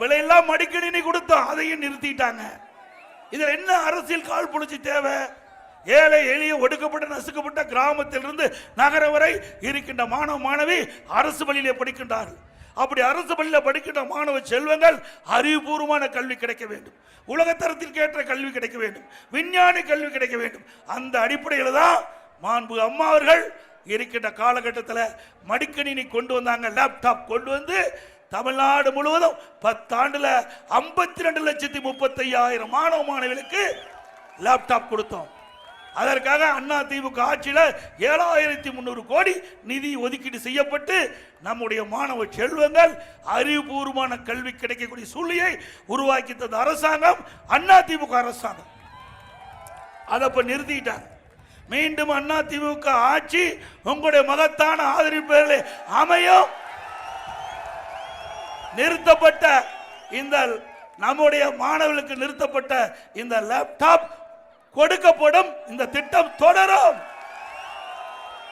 விலையெல்லாம் மடிக்கணினி கொடுத்தோம் அதையும் நிறுத்திட்டாங்க. இதில் என்ன அரசியல் கால் புடிச்சு தேவை? ஏழை எளிய ஒடுக்கப்பட்ட நசுக்கப்பட்ட கிராமத்திலிருந்து நகர வரை இருக்கின்ற மாணவ மாணவி அரசு பள்ளியிலே படிக்கின்றார்கள் அப்படி அரசு பள்ளியில் படிக்கின்ற மாணவ செல்வங்கள் அறிவுபூர்வமான கல்வி கிடைக்க வேண்டும். உலகத்தரத்திற்கு ஏற்ற கல்வி கிடைக்க வேண்டும். விஞ்ஞானி கல்வி கிடைக்க வேண்டும். அந்த அடிப்படையில் தான் மாண்பு அம்மா அவர்கள் இருக்கின்ற காலகட்டத்தில் மடிக்கணினி கொண்டு வந்தாங்க லேப்டாப் கொண்டு வந்து தமிழ்நாடு முழுவதும் பத்தாண்டுல ஐம்பத்தி ரெண்டு லட்சத்தி முப்பத்தையாயிரம் மாணவ மாணவிகளுக்கு லேப்டாப் கொடுத்தோம். அதற்காக அண்ணா திமுக ஆட்சியில் ஏழாயிரத்தி முந்நூறு கோடி நிதி ஒதுக்கீடு செய்யப்பட்டு நம்முடைய மாணவ செல்வங்கள் அறிவுபூர்வமான கல்வி கிடைக்கக்கூடிய சூழ்நிலையை உருவாக்கி தந்த அரசாங்கம் அண்ணா திமுக அரசாங்கம். அதை இப்ப நிறுத்திட்டாங்க. மீண்டும் அண்ணா திமுக ஆட்சி உங்களுடைய மகத்தான ஆதரிப்புகளை அமையும். நிறுத்தப்பட்ட இந்த நம்முடைய மாணவர்களுக்கு நிறுத்தப்பட்ட இந்த லேப்டாப் கொடுக்கப்படும் இந்த திட்டம் தொடரும்.